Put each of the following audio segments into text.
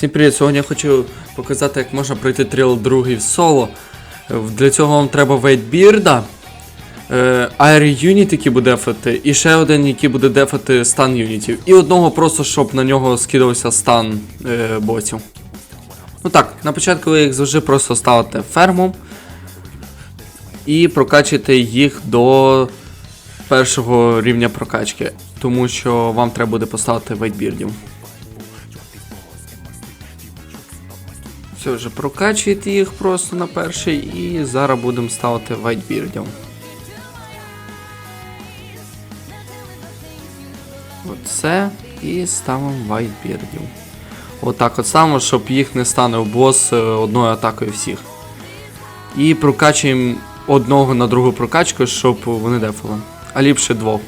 Всім привіт! Сьогодні я хочу показати, як можна пройти трил другий в соло. Е, Для цього вам треба вейтбірда, Air Unit, який буде дефати, і ще один, який буде дефати стан юнітів. І одного просто, щоб на нього скидався стан е, босів. Ну так, на початку ви як завжди просто ставите ферму і прокачуєте їх до першого рівня прокачки, тому що вам треба буде поставити вейтбірдів. Все, вже прокачуєте їх просто на перший і зараз будемо ставити вайтбірдів. Оце і ставимо вайтбірдів. Отак от само, щоб їх не стане в бос е, одною атакою всіх. І прокачуємо одного на другу прокачку, щоб вони дефали. А ліпше двох.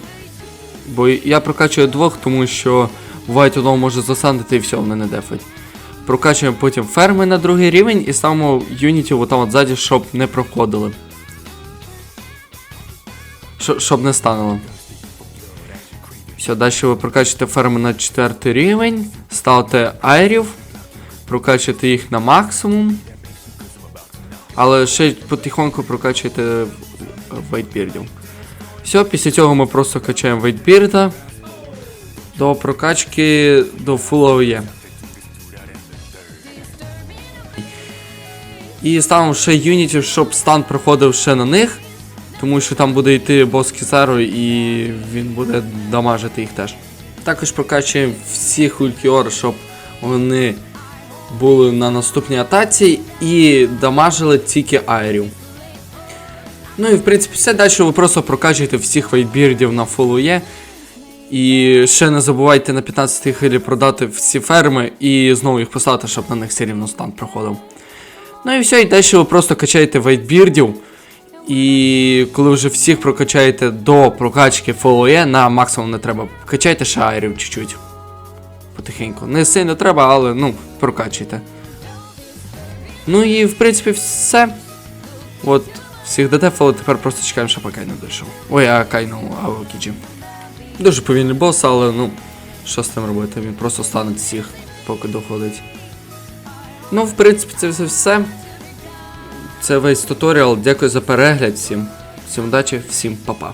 Бо я прокачую двох, тому що буває одного може засандити і все, вони не дефать. Прокачуємо потім ферми на другий рівень і ставимо юнітів отам от ззаді, щоб не проходили. Щ- Щоб не стануло. Все, далі ви прокачуєте ферми на четвертий рівень, ставите айрів, прокачуєте їх на максимум. Але ще потихоньку прокачуєте вейтбірдів. Все, після цього ми просто качаємо вейтбірда до прокачки до full І ставимо ще юнітів, щоб стан проходив ще на них. Тому що там буде йти бос Кізаро і він буде дамажити їх теж. Також прокачуємо всіх улькіор, щоб вони були на наступній атаці і дамажили тільки айрів. Ну і в принципі все далі ви просто прокачуєте всіх вейтбірдів на фолує. І ще не забувайте на 15 й хвилі продати всі ферми і знову їх поставити, щоб на них все рівно стан проходив. Ну і все, і далі ви просто качаєте вейтбірдів. І коли вже всіх прокачаєте до прокачки фолоє, на максимум не треба. Качайте ще айрів чуть-чуть. Потихеньку. Не сильно треба, але ну, прокачуйте. Ну і в принципі все. От, всіх додефали, тепер просто чекаємо, щоб Кайну дійшов. Ой, а Кайну Аокіджі. Дуже повільний бос, але ну, що з тим робити? Він просто стане всіх, поки доходить. Ну, в принципі, це все все. Це весь туторіал. Дякую за перегляд всім. Всім удачі, всім па-па.